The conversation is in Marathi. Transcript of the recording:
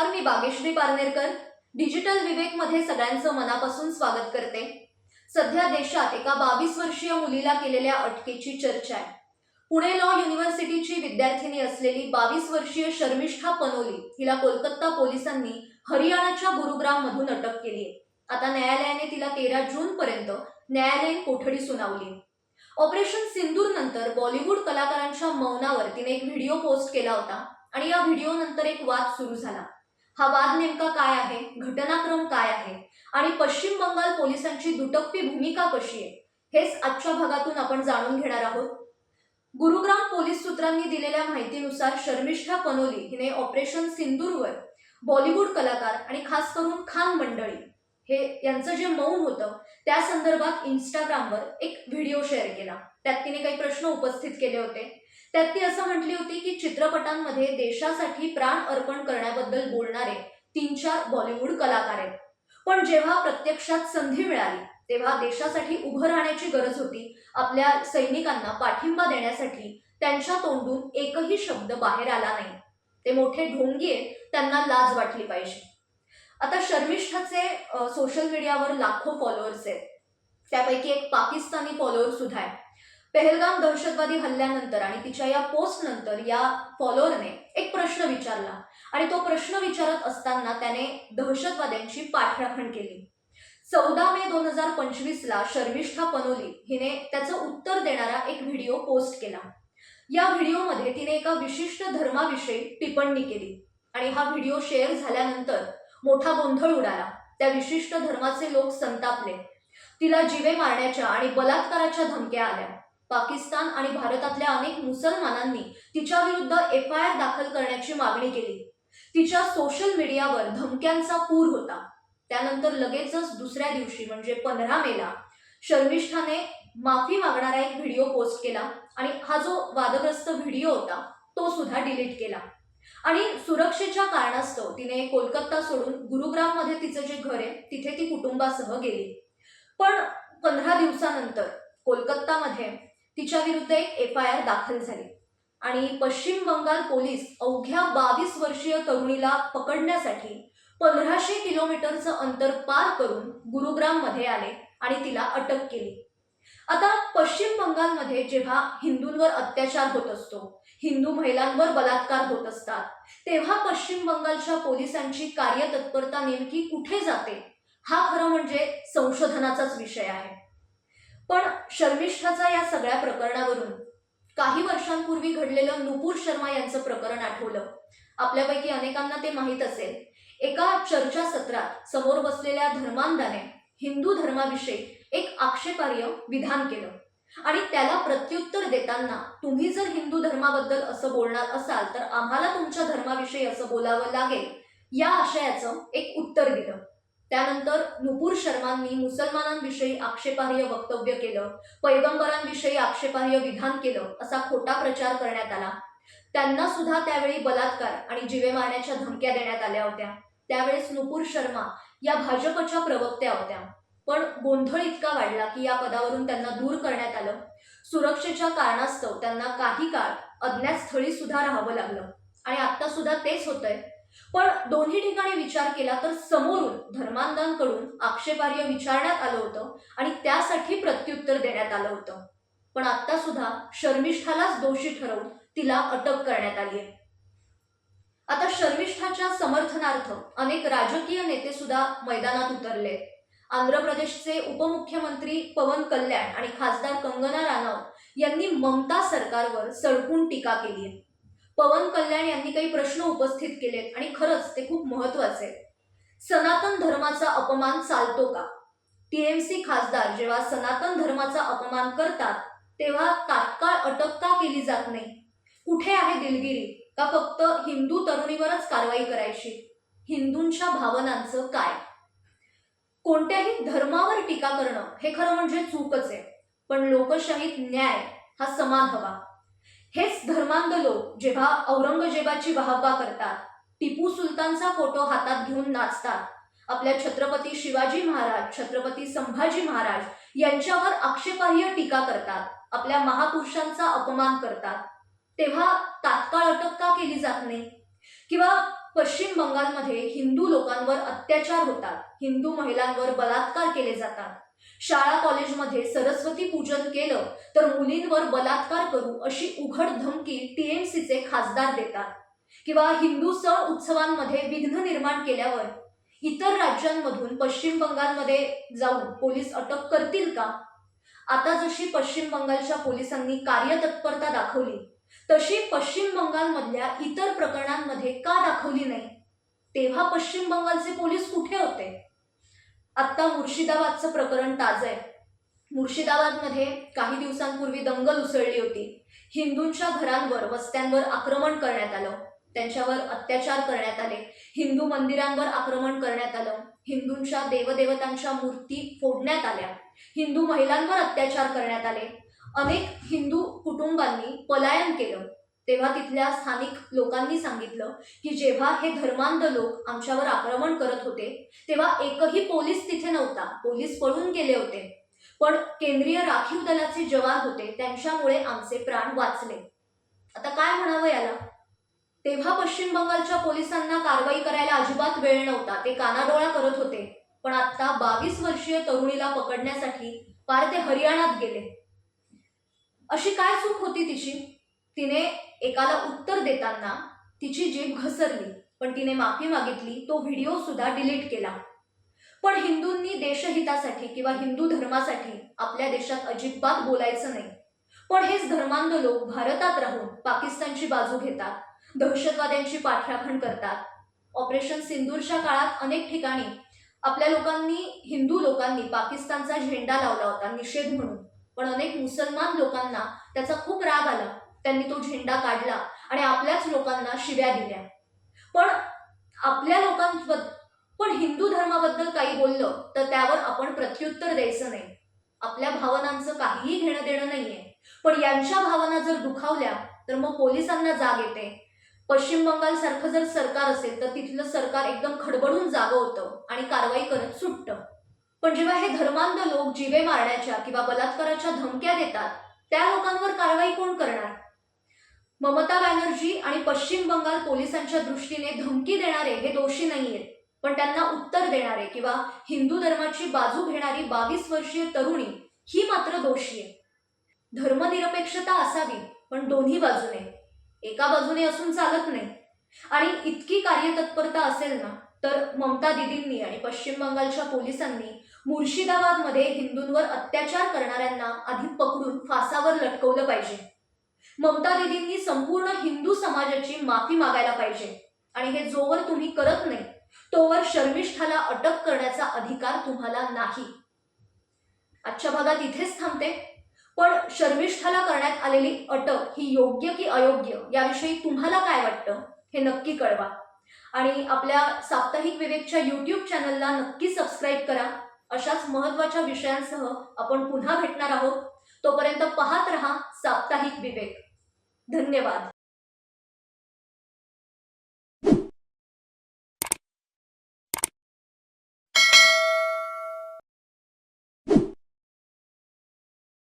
नमस्कार मी बागेश्री पारनेरकर. डिजिटल विवेकमध्ये सगळ्यांचं मनापासून स्वागत करते. सध्या देशात एका बावीस वर्षीय मुलीला केलेल्या अटकेची चर्चा आहे. पुणे लॉ युनिव्हर्सिटीची विद्यार्थिनी असलेली बावीस वर्षीय शर्मिष्ठा पनोली हिला कोलकाता पोलिसांनी हरियाणाच्या गुरुग्राम मधून अटक केली आहे. आता न्यायालयाने तिला तेरा जून पर्यंत न्यायालयीन कोठडी सुनावली ऑपरेशन सिंदूर नंतर बॉलिवूड कलाकारांच्या मौनावर तिने एक व्हिडिओ पोस्ट केला होता आणि या व्हिडिओ नंतर एक वाद सुरू झाला. हा वाद नेमका काय आहे? घटनाक्रम काय आहे? आणि पश्चिम बंगाल पोलिसांची दुटप्पी भूमिका कशी आहे? हेच आजच्या भागातून आपण जाणून घेणार आहोत. गुरुग्राम पोलीस सूत्रांनी दिलेल्या माहितीनुसार शर्मिष्ठा पनोली हिने ऑपरेशन सिंदूरवर बॉलिवूड कलाकार आणि खास करून खान मंडळी हे यांचं जे मौन होतं त्या संदर्भात इंस्टाग्रामवर एक व्हिडिओ शेअर केला. त्यात तिने काही प्रश्न उपस्थित केले होते. त्यात ती असं म्हटली होती की चित्रपटांमध्ये देशासाठी प्राण अर्पण करण्याबद्दल बोलणारे तीन चार बॉलिवूड कलाकार आहेत. पण जेव्हा प्रत्यक्षात संधी मिळाली तेव्हा देशासाठी उभं राहण्याची गरज होती आपल्या सैनिकांना पाठिंबा देण्यासाठी त्यांच्या तोंडून एकही शब्द बाहेर आला नाही. ते मोठे ढोंगी आहेत त्यांना लाज वाटली पाहिजे. आता शर्मिष्ठाचे सोशल मीडियावर लाखो फॉलोअर्स आहेत. त्यापैकी एक पाकिस्तानी फॉलोअर सुद्धा आहे. पेहलगाम दहशतवादी हल्ल्यानंतर आणि तिच्या या पोस्ट नंतर या फॉलोअरने एक प्रश्न विचारला. आणि तो प्रश्न विचारत असताना त्याने दहशतवाद्यांची पाठराखण केली. चौदा मे दोन हजार पंचवीसला शर्मिष्ठा पनोली हिने त्याचं उत्तर देणारा एक व्हिडिओ पोस्ट केला. या व्हिडिओमध्ये तिने एका विशिष्ट धर्माविषयी टिप्पणी केली. आणि हा व्हिडिओ शेअर झाल्यानंतर मोठा गोंधळ उडाला. त्या विशिष्ट धर्माचे लोक संतापले. तिला जिवे मारण्याच्या आणि बलात्काराच्या धमक्या आल्या. पाकिस्तान आणि भारतातल्या अनेक मुसलमानांनी तिच्या विरुद्ध एफ आय आर दाखल करण्याची मागणी केली. तिच्या सोशल मीडियावर धमक्यांचा पूर होता. त्यानंतर लगेचच दुसऱ्या दिवशी म्हणजे पंधरा मेला शर्मिष्ठाने माफी मागणारा एक व्हिडिओ पोस्ट केला आणि हा जो वादग्रस्त व्हिडिओ होता तो सुद्धा डिलीट केला. आणि सुरक्षेच्या कारणास्तव तिने कोलकाता सोडून गुरुग्राममध्ये तिचं जे घर आहे तिथे ती कुटुंबासह गेली. पण पंधरा दिवसानंतर कोलकातामध्ये तिच्या विरुद्ध एक एफ आय आर दाखल झाली. आणि पश्चिम बंगाल पोलीस अवघ्या बावीस वर्षीय तरुणीला पकडण्यासाठी पंधराशे किलोमीटरचं अंतर पार करून गुरुग्राममध्ये आले आणि तिला अटक केली. आता पश्चिम बंगालमध्ये जेव्हा हिंदूंवर अत्याचार होत असतो हिंदू महिलांवर बलात्कार होत असतात तेव्हा पश्चिम बंगालच्या पोलिसांची कार्यतत्परता नेमकी कुठे जाते हा खरं म्हणजे संशोधनाचाच विषय आहे. पण शर्मिष्ठाचा या सगळ्या प्रकरणावरून काही वर्षांपूर्वी घडलेलं नुपूर शर्मा यांचं प्रकरण आठवलं. आपल्यापैकी अनेकांना ते माहीत असेल. एका चर्चासत्रात समोर बसलेल्या धर्मांधाने हिंदू धर्माविषयी एक आक्षेपार्ह विधान केलं. आणि त्याला प्रत्युत्तर देताना तुम्ही जर हिंदू धर्माबद्दल असं बोलणार असाल तर आम्हाला तुमच्या धर्माविषयी असं बोलावं लागेल या आशयाचं एक उत्तर दिलं. त्यानंतर नुपूर शर्मांनी मुसलमानांविषयी आक्षेपार्ह वक्तव्य केलं पैगंबरांविषयी आक्षेपार्ह विधान केलं असा खोटा प्रचार करण्यात आला. त्यांना सुद्धा त्यावेळी बलात्कार आणि जीवे मारण्याच्या धमक्या देण्यात आल्या होत्या. त्यावेळेस नुपूर शर्मा या भाजपच्या प्रवक्त्या होत्या. पण गोंधळ इतका वाढला की या पदावरून त्यांना दूर करण्यात आलं. सुरक्षेच्या कारणास्तव त्यांना काही काळ अज्ञात स्थळी सुद्धा राहावं लागलं. आणि आता सुद्धा तेच होतंय. पण दोन्ही ठिकाणी विचार केला तर समोरून धर्मांधांकडून आक्षेपार्ह विचारण्यात आलं होतं आणि त्यासाठी प्रत्युत्तर देण्यात आलं होतं. पण आता सुद्धा शर्मिष्ठालाच दोषी ठरवून तिला अटक करण्यात आली आहे. आता शर्मिष्ठाच्या समर्थनार्थ अनेक राजकीय नेते सुद्धा मैदानात उतरले. आंध्र प्रदेशचे उपमुख्यमंत्री पवन कल्याण आणि खासदार कंगना राणावत यांनी ममता सरकारवर सडकून टीका केली आहे. पवन कल्याण यांनी काही प्रश्न उपस्थित केलेत आणि खरंच ते खूप महत्त्वाचे आहेत. सनातन धर्माचा अपमान चालतो का? टीएमसी खासदार जेव्हा सनातन धर्माचा अपमान करतात तेव्हा तात्काळ अटक का केली जात नाही? कुठे आहे दिलगिरी? का फक्त हिंदू तरुणीवरच कारवाई करायची? हिंदूंच्या भावनांचं काय? कोणत्याही धर्मावर टीका करणं हे खरं म्हणजे चूकच आहे पण लोकशाहीत न्याय हा समान हवा. हेच धर्मांध लोक जेव्हा औरंगजेबाची वाहवा करतात टिपू सुलतानचा फोटो हातात घेऊन नाचतात. आपल्या छत्रपती शिवाजी महाराज छत्रपती संभाजी महाराज यांच्यावर आक्षेपार्ह टीका करतात आपल्या महापुरुषांचा अपमान करतात. तेव्हा तात्काळ अटक का केली जात नाही? किंवा पश्चिम बंगालमध्ये हिंदू लोकांवर अत्याचार होतात हिंदू महिलांवर बलात्कार केले जातात. शाळा कॉलेजमध्ये सरस्वती पूजन केलं तर मुलींवर बलात्कार करू अशी उघड धमकी टीएमसीचे खासदार देतात. किंवा हिंदू सण उत्सवांमध्ये विघ्न निर्माण केल्यावर इतर राज्यांमधून पश्चिम बंगालमध्ये जाऊन पोलीस अटक करतील का? आता जशी पश्चिम बंगालच्या पोलिसांनी कार्यतत्परता दाखवली तशी पश्चिम बंगालमधल्या इतर प्रकरणांमध्ये का दाखवली नाही? तेव्हा पश्चिम बंगालचे पोलीस कुठे होते? आत्ता मुर्शिदाबादचं प्रकरण ताजं आहे. मुर्शिदाबादमध्ये काही दिवसांपूर्वी दंगल उसळली होती. हिंदूंच्या घरांवर वस्त्यांवर आक्रमण करण्यात आलं. त्यांच्यावर अत्याचार करण्यात आले. हिंदू मंदिरांवर आक्रमण करण्यात आलं. हिंदूंच्या देवदेवतांच्या मूर्ती फोडण्यात आल्या. हिंदू महिलांवर अत्याचार करण्यात आले. अनेक हिंदू कुटुंबांनी पलायन केलं. तेव्हा तिथल्या स्थानिक लोकांनी सांगितलं की जेव्हा हे धर्मांध लोक आमच्यावर आक्रमण करत होते तेव्हा एकही पोलीस तिथे नव्हता. पोलीस पळून गेले होते. पण केंद्रीय राखीव दलाचे जवान होते त्यांच्यामुळे आमचे प्राण वाचले. आता काय म्हणावं याला? तेव्हा पश्चिम बंगालच्या पोलिसांना कारवाई करायला अजिबात वेळ नव्हता. ते कानाडोळा करत होते. पण आता बावीस वर्षीय तरुणीला पकडण्यासाठी पार ते हरियाणात गेले. अशी काय चूक होती तिची? तिने एकाला उत्तर देताना तिची जीभ घसरली पण तिने माफी मागितली तो व्हिडिओ सुद्धा डिलीट केला. पण हिंदूंनी देशहितासाठी किंवा हिंदू धर्मासाठी आपल्या देशात अजिबात बोलायचं नाही. पण हेच धर्मांध लोक भारतात राहून पाकिस्तानची बाजू घेतात दहशतवाद्यांची पाठराखण करतात. ऑपरेशन सिंदूरच्या काळात अनेक ठिकाणी आपल्या लोकांनी हिंदू लोकांनी पाकिस्तानचा झेंडा लावला होता निषेध म्हणून. पण अनेक मुसलमान लोकांना त्याचा खूप राग आला. त्यांनी तो झेंडा काढला आणि आपल्याच लोकांना शिव्या दिल्या. पण आपल्या लोकांबद्दल पण हिंदू धर्माबद्दल काही बोललं तर त्यावर आपण प्रत्युत्तर द्यायचं नाही. आपल्या भावनांचं काहीही घेणं देणं नाहीये. पण यांच्या भावना जर दुखावल्या तर मग पोलिसांना जाग येते. पश्चिम बंगाल सारखं जर सरकार असेल तर तिथलं सरकार एकदम खडबडून जागं होतं आणि कारवाई करत सुटतं. पण जेव्हा हे धर्मांध लोक जिवे मारण्याच्या किंवा बलात्काराच्या धमक्या देतात त्या लोकांवर कारवाई कोण करणार? ममता बॅनर्जी आणि पश्चिम बंगाल पोलिसांच्या दृष्टीने धमकी देणारे हे दोषी नाहीयेत. पण त्यांना उत्तर देणारे किंवा हिंदू धर्माची बाजू घेणारी बावीस वर्षीय तरुणी ही मात्र दोषी आहे धर्मनिरपेक्षता असावी पण दोन्ही बाजूने. एका बाजूने असून चालत नाही. आणि इतकी कार्यतत्परता असेल ना तर ममता दिदींनी आणि पश्चिम बंगालच्या पोलिसांनी मुर्शिदाबादमध्ये हिंदूंवर अत्याचार करणाऱ्यांना आधी पकडून फासावर लटकवलं पाहिजे. ममता दिदींनी संपूर्ण हिंदू समाजाची माफी मागायला पाहिजे. आणि हे जोवर तुम्ही करत नाही तोवर शर्मिष्ठाला अटक करण्याचा अधिकार तुम्हाला नाही. आजच्या भागात इथेच थांबते. पण शर्मिष्ठाला करण्यात आलेली अटक ही योग्य की अयोग्य याविषयी तुम्हाला काय वाटतं हे नक्की कळवा. आणि आपल्या साप्ताहिक विवेकच्या यूट्यूब चॅनलला नक्की सबस्क्राईब करा. अशाच महत्त्वाच्या विषयांसह आपण पुन्हा भेटणार आहोत. तोपर्यंत पाहत रहा साप्ताहिक विवेक. धन्यवाद.